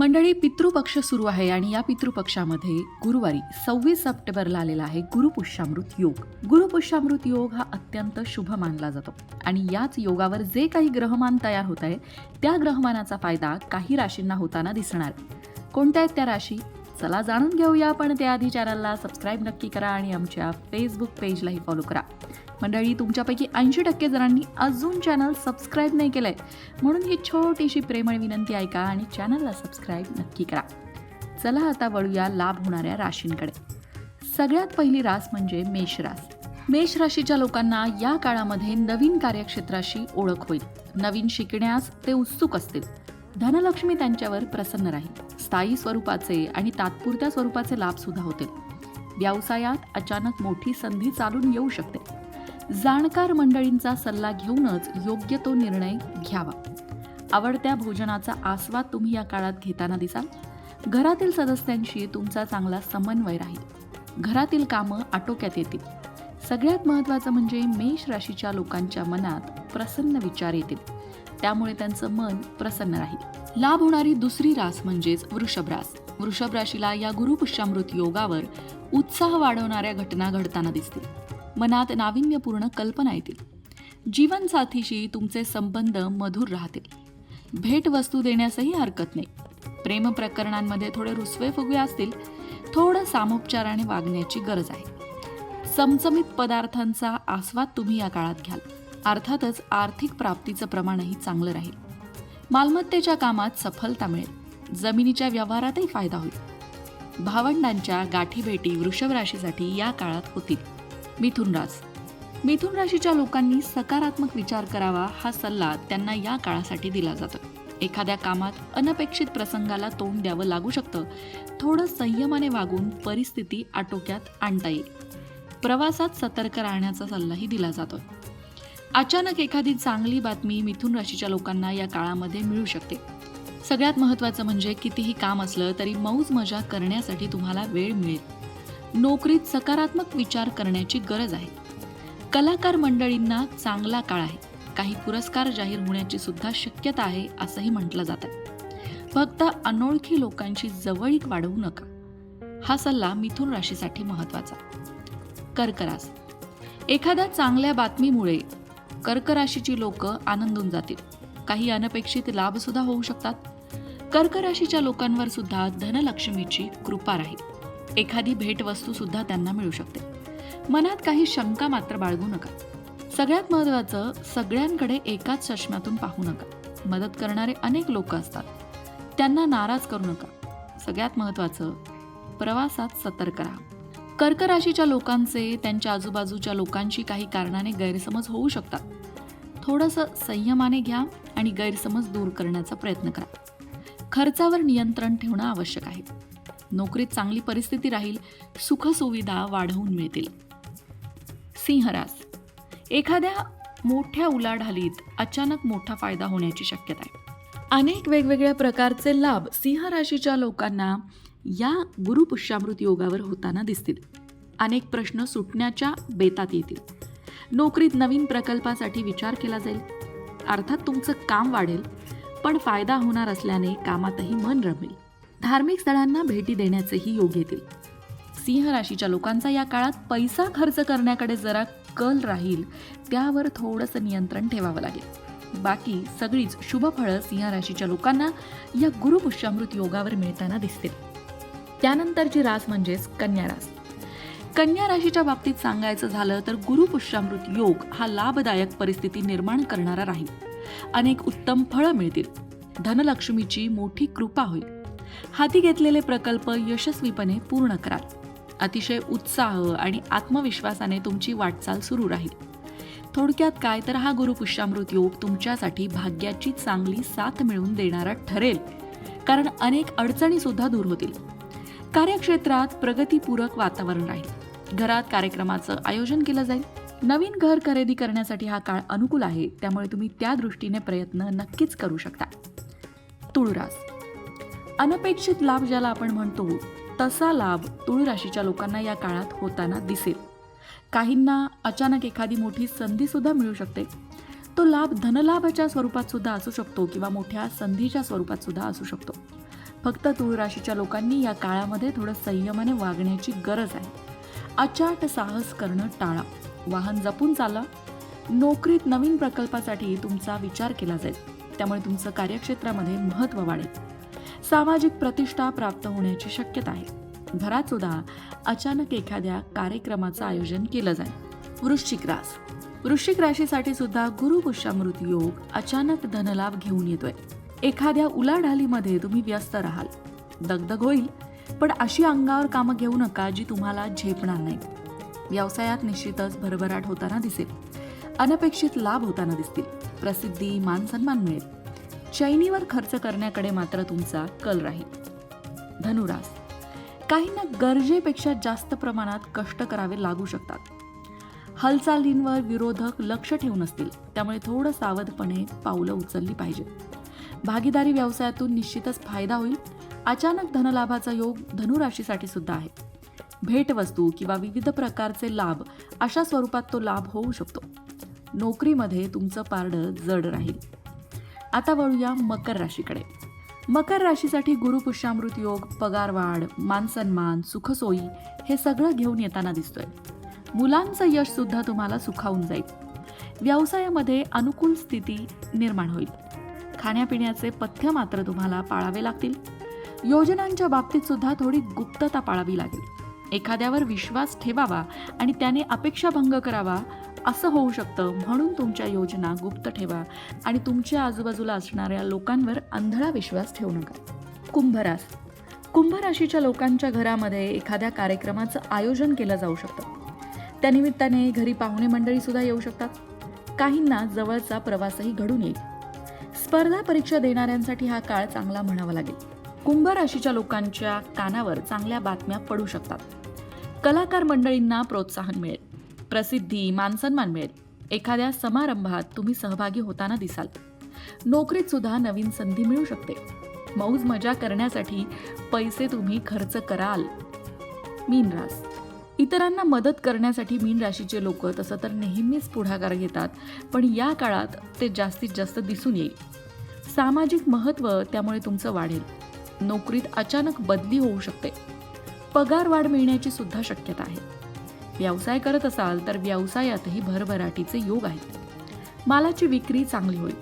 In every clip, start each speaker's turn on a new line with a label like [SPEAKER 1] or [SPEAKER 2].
[SPEAKER 1] मंडळी पितृपक्ष सुरू आहे आणि या पितृपक्षामध्ये गुरुवारी सव्वीस सप्टेंबरला आलेला आहे गुरुपुष्यामृत योग. गुरुपुष्यामृत योग हा अत्यंत शुभ मानला जातो आणि याच योगावर जे काही ग्रहमान तयार होत आहे त्या ग्रहमानाचा फायदा काही राशींना होताना दिसणार. कोणत्या आहेत त्या राशी? चला जाणून घेऊया पण त्याआधी चॅनलला सबस्क्राईब नक्की करा आणि आमच्या फेसबुक पेजलाही फॉलो करा. मंडळी तुमच्यापैकी ऐंशी टक्के जणांनी अजून चॅनल सबस्क्राईब नाही केलंय. म्हणून ही छोटीशी प्रेमळ विनंती ऐका आणि चॅनलला सबस्क्राईब नक्की करा. चला आता वळूया लाभ होणाऱ्या राशींकडे. सगळ्यात पहिली रास म्हणजे मेष रास. मेष राशीच्या लोकांना या काळामध्ये नवीन कार्यक्षेत्राशी ओळख होईल. नवीन शिकण्यास ते उत्सुक असतील. धनलक्ष्मी त्यांच्यावर प्रसन्न राहील. स्थायी स्वरूपाचे आणि तात्पुरत्या स्वरूपाचे लाभ सुद्धा होतील. व्यवसायात अचानक मोठी संधी चालून येऊ शकते. जाणकार मंडळींचा सल्ला घेऊनच योग्य तो निर्णय घ्यावा. आवडत्या भोजनाचा आस्वाद तुम्ही या काळात घेताना दिसाल. घरातील सदस्यांशी तुमचा चांगला समन्वय राहील. घरातील कामं आटोक्यात येतील. सगळ्यात महत्त्वाचं म्हणजे मेष राशीच्या लोकांच्या मनात प्रसन्न विचार येतील. त्यामुळे त्यांचं मन प्रसन्न राहील. लाभ होणारी दुसरी रास म्हणजेच वृषभ रास. वृषभ राशीला या गुरुपुष्यामृत योगावर उत्साह वाढवणाऱ्या घटना घडताना दिसतील. मनात नाविन्यपूर्ण कल्पना येतील. जीवनसाथीशी तुमचे संबंध मधुर राहतील. भेटवस्तू देण्यासही हरकत नाही. प्रेम प्रकरणांमध्ये थोडे रुसवे फुगवे असतील थोडं सामोपचाराने वागण्याची गरज आहे. चमचमीत पदार्थांचा आस्वाद तुम्ही या काळात घ्याल. अर्थातच आर्थिक प्राप्तीचं प्रमाणही चांगलं राहील. मालमत्तेच्या कामात सफलता मिळेल. जमिनीच्या व्यवहारातही फायदा होईल. भावंडांच्या गाठीभेटी वृषभ राशीसाठी या काळात होतील. मिथुन रास मिथुन राशीच्या लोकांनी सकारात्मक विचार करावा हा सल्ला त्यांना या काळासाठी दिला जातो. एखाद्या कामात अनपेक्षित प्रसंगाला तोंड द्यावं लागू शकतं. थोडं संयमाने वागून परिस्थिती आटोक्यात आणता येईल. प्रवासात सतर्क राहण्याचा सल्लाही दिला जातो. अचानक एखादी चांगली बातमी मिथुन राशीच्या लोकांना या काळामध्ये मिळू शकते. सगळ्यात महत्त्वाचं म्हणजे कितीही काम असलं तरी मौज मजा करण्यासाठी तुम्हाला वेळ मिळेल. नोकरीत सकारात्मक विचार करण्याची गरज आहे. कलाकार मंडळींना चांगला काळ आहे. काही पुरस्कार जाहीर होण्याची सुद्धा शक्यता आहे असंही म्हटलं जातं. फक्त अनोळखी लोकांची जवळीक वाढवू नका. हा सल्ला मिथुन राशीसाठी महत्त्वाचा कर्करास. एखाद्या चांगल्या बातमीमुळे कर्क राशीची लोक आनंदून जातील. काही अनपेक्षित लाभ सुद्धा होऊ शकतात. कर्क राशीच्या लोकांवर सुद्धा धनलक्ष्मीची कृपा राहील. एखादी भेटवस्तू सुद्धा त्यांना मिळू शकते. मनात काही शंका मात्र बाळगू नका. सगळ्यात महत्त्वाचं सगळ्यांकडे एकाच चष्म्यातून पाहू नका. मदत करणारे अनेक लोक असतात. त्यांना नाराज करू नका. सगळ्यात महत्त्वाचं प्रवासात सतर्क राहा. कर्क राशीच्या लोकांचे त्यांच्या आजूबाजूच्या लोकांशी काही कारणाने गैरसमज होऊ शकतात. थोडंसं संयमाने घ्या आणि गैरसमज दूर करण्याचा प्रयत्न करा. खर्चावर नियंत्रण ठेवणं आवश्यक आहे. नोकरीत चांगली परिस्थिती राहील सुखसुविधा वाढवून मिळतील. सिंहरास एखाद्या मोठ्या उलाढालीत अचानक मोठा फायदा होण्याची शक्यता आहे. अनेक वेगवेगळ्या प्रकारचे लाभ सिंह राशीच्या लोकांना या गुरुपुष्यामृत योगावर होताना दिसतील. अनेक प्रश्न सुटण्याच्या बेतात येतील. नोकरीत नवीन प्रकल्पासाठी विचार केला जाईल. अर्थात तुमचं काम वाढेल पण फायदा होणार असल्याने कामातही मन रमेल धार्मिक स्थळांना भेटी देण्याचेही योग येतील. सिंह राशीच्या लोकांचा या काळात पैसा खर्च करण्याकडे जरा कल राहील त्यावर थोडंसं नियंत्रण ठेवावं लागेल. बाकी सगळीच शुभ फळं सिंह राशीच्या लोकांना या गुरुपुष्यामृत योगावर मिळताना दिसतील. त्यानंतरची रास म्हणजेच कन्या रास. कन्या राशीच्या बाबतीत सांगायचं झालं तर गुरुपुष्यामृत योग हा लाभदायक परिस्थिती निर्माण करणारा राहील. अनेक उत्तम फळं मिळतील. धनलक्ष्मीची मोठी कृपा होईल. हाती घेतलेले प्रकल्प यशस्वीपणे पूर्ण कराल. अतिशय उत्साह आणि आत्मविश्वासाने तुमची वाटचाल सुरू राहील. थोडक्यात काय तर हा गुरुपुष्यामृत योग तुमच्यासाठी भाग्याची चांगली साथ मिळवून देणारा ठरेल कारण अनेक अडचणी सुद्धा दूर होतील. कार्यक्षेत्रात प्रगतीपूरक वातावरण राहील. घरात कार्यक्रमाचं आयोजन केलं जाईल. नवीन घर खरेदी करण्यासाठी हा काळ अनुकूल आहे त्यामुळे तुम्ही त्या दृष्टीने प्रयत्न नक्कीच करू शकता. तुळरास अनपेक्षित लाभ ज्याला आपण म्हणतो तसा लाभ तुळ राशीच्या लोकांना या काळात होताना दिसेल. काहींना अचानक एखादी मोठी संधीसुद्धा मिळू शकते. तो लाभ धनलाभाच्या स्वरूपात सुद्धा असू शकतो किंवा मोठ्या संधीच्या स्वरूपात सुद्धा असू शकतो. फक्त तुळ राशीच्या लोकांनी या काळामध्ये थोडं संयमाने वागण्याची गरज आहे. अचाट साहस करणं टाळा. वाहन जपून चाला. नोकरीत नवीन प्रकल्पासाठी तुमचा विचार केला जाईल. त्यामुळे तुमचं कार्यक्षेत्रामध्ये महत्त्व वाढेल. सामाजिक प्रतिष्ठा प्राप्त होण्याची शक्यता आहे. घरात सुद्धा अचानक एखाद्या कार्यक्रमाचं आयोजन केलं जाईल. वृश्चिक रास. वृश्चिक राशीसाठी सुद्धा गुरुपुष्यामृत योग अचानक धनलाभ घेऊन येतोय. एखाद्या उलाढालीमध्ये तुम्ही व्यस्त राहाल. दगदग होईल. पण अशी अंगावर कामं घेऊ नका जी तुम्हाला झेपणार नाही. व्यवसायात निश्चितच भरभराट होताना दिसेल. अनपेक्षित लाभ होताना दिसतील. प्रसिद्धी मान सन्मान मिळेल. चैनीवर खर्च करण्याकडे मात्र तुमचा कल राहील. धनुरास काहींना गरजेपेक्षा जास्त प्रमाणात कष्ट करावे लागू शकतात. हालचालींवर विरोधक लक्ष ठेवून असतील त्यामुळे थोडं सावधपणे पावलं उचलली पाहिजे. भागीदारी व्यवसायातून निश्चितच फायदा होईल. अचानक धनलाभाचा योग धनुराशीसाठी सुद्धा आहे. भेटवस्तू किंवा विविध प्रकारचे लाभ अशा स्वरूपात तो लाभ होऊ शकतो. नोकरीमध्ये तुमचं पारडं जड राहील. आता वळूया मकर राशीकडे. मकर राशीसाठी गुरुपुष्यामृत योग पगारवाढ मानसन्मान सुखसोयी हे सगळं घेऊन येताना दिसतोय. मुलांचं यश सुद्धा तुम्हाला सुखावून जाईल. व्यवसायामध्ये अनुकूल स्थिती निर्माण होईल. खाण्यापिण्याचे पथ्य मात्र तुम्हाला पाळावे लागतील. योजनांच्या बाबतीत सुद्धा थोडी गुप्तता पाळावी लागेल. एखाद्यावर विश्वास ठेवावा आणि त्याने अपेक्षाभंग करावा असं होऊ शकतं. म्हणून तुमच्या योजना गुप्त ठेवा आणि तुमच्या आजूबाजूला असणाऱ्या लोकांवर आंधळा विश्वास ठेवू नका. कुंभरास कुंभ राशीच्या लोकांच्या घरामध्ये एखाद्या कार्यक्रमाचं आयोजन केलं जाऊ शकतं. त्यानिमित्ताने घरी पाहुणे मंडळी सुद्धा येऊ शकतात. काहींना जवळचा प्रवासही घडून येईल. स्पर्धा परीक्षा देणाऱ्यांसाठी हा काळ चांगला म्हणावा लागेल. कुंभ राशीच्या लोकांच्या कानावर चांगल्या बातम्या पडू शकतात. कलाकार मंडळींना प्रोत्साहन मिळेल. प्रसिद्धी मानसन्मान मिळेल. एखाद्या समारंभात तुम्ही सहभागी होताना दिसाल. नोकरीत सुद्धा नवीन संधी मिळू शकते. मौज मजा करण्यासाठी पैसे तुम्ही खर्च कराल. मीन रास. इतरांना मदत करण्यासाठी मीन राशीचे लोक तसं तर नेहमीच पुढाकार घेतात पण या काळात ते जास्तीत जास्त दिसून येईल. सामाजिक महत्त्व त्यामुळे तुमचं वाढेल. नोकरीत अचानक बदली होऊ शकते. पगार वाढ मिळण्याची सुद्धा शक्यता आहे. व्यवसाय करत असाल तर व्यवसायातही भरभराटीचे योग आहेत. मालाची विक्री चांगली होईल.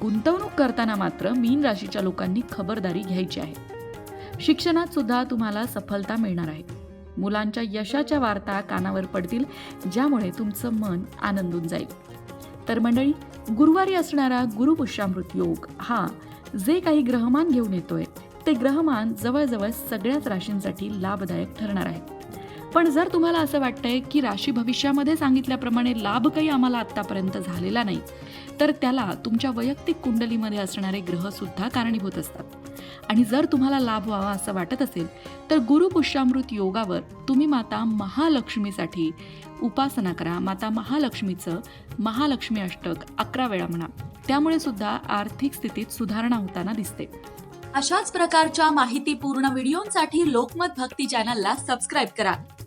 [SPEAKER 1] गुंतवणूक करताना मात्र मीन राशीच्या लोकांनी खबरदारी घ्यायची आहे. शिक्षणात सुद्धा तुम्हाला सफलता मिळणार आहे. मुलांच्या यशाच्या वार्ता कानावर पडतील ज्यामुळे तुमचं मन आनंदून जाईल. तर मंडळी गुरुवारी असणारा गुरुपुष्यामृत योग हा जे काही ग्रहमान घेऊन येतोय ते ग्रहमान जवळजवळ सगळ्याच राशींसाठी लाभदायक ठरणार आहे. पण जर तुम्हाला असं वाटतंय की राशी भविष्यामध्ये सांगितल्याप्रमाणे लाभ काही आम्हाला आत्तापर्यंत झालेला नाही तर त्याला तुमच्या वैयक्तिक कुंडलीमध्ये असणारे ग्रहसुद्धा कारणीभूत असतात. आणि जर तुम्हाला लाभ व्हावा असं वाटत असेल तर गुरुपुष्यामृत योगावर तुम्ही माता महालक्ष्मीसाठी उपासना करा. माता महालक्ष्मीचं महालक्ष्मी अष्टक अकरा वेळा म्हणा. त्यामुळे सुद्धा आर्थिक स्थितीत सुधारणा होताना दिसते.
[SPEAKER 2] अशाच प्रकारच्या माहितीपूर्ण व्हिडिओंसाठी लोकमत भक्ती चॅनलला सबस्क्राईब करा.